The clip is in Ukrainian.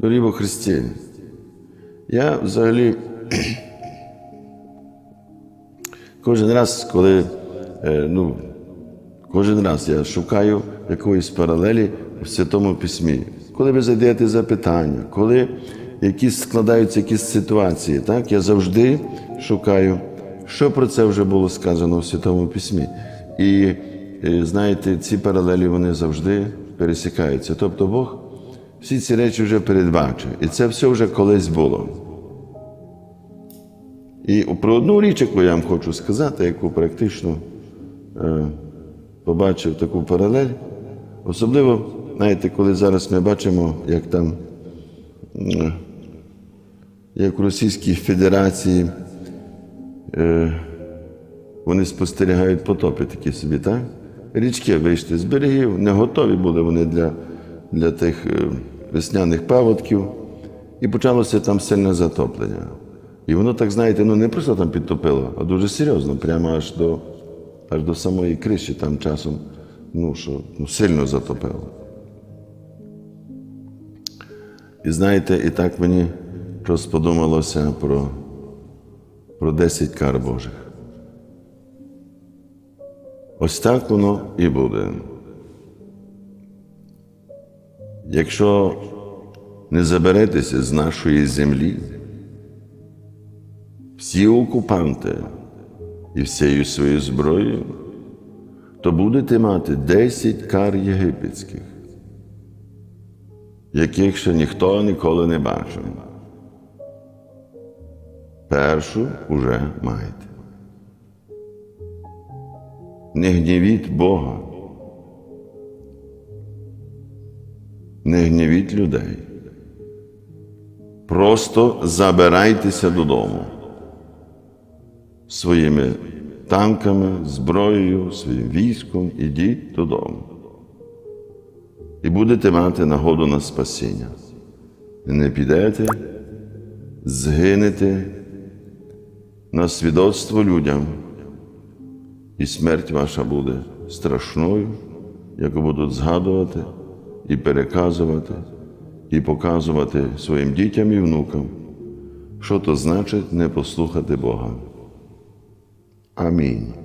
Дорогі во Христі, я взагалі кожен раз, коли е, ну, кожен раз я шукаю якоїсь паралелі в Святому Письмі. Коли ви задаєте запитання, коли якісь складаються якісь ситуації, так, я завжди шукаю, що про це вже було сказано в Святому Письмі. І е, знаєте, ці паралелі вони завжди пересікаються. Тобто Бог всі ці речі вже передбачив. І це все вже колись було. І про одну річ, яку я вам хочу сказати, яку практично е, побачив таку паралель, особливо, знаєте, коли зараз ми бачимо, як там, е, як в Російській Федерації е, вони спостерігають потопи такі собі, так? Річки вийшли з берегів, не готові були вони для, для тих е, весняних паводків, і почалося там сильне затоплення. І воно так, знаєте, ну не просто там підтопило, а дуже серйозно, прямо аж до, аж до самої криші там часом, ну що ну, сильно затопило. І знаєте, і так мені просто подумалося про, про 10 кар Божих. Ось так воно і буде. Якщо не заберетеся з нашої землі, всі окупанти і всією своєю зброєю, то будете мати 10 кар єгипетських, яких ще ніхто ніколи не бачив. Першу уже маєте. Не гнівіть Бога, не гнівіть людей. Просто забирайтеся додому своїми танками, зброєю, своїм військом, ідіть додому. І будете мати нагоду на спасіння. Не підете, згинете на свідоцтво людям, і смерть ваша буде страшною, яку будуть згадувати і переказувати, і показувати своїм дітям і внукам, що то значить не послухати Бога. Амінь.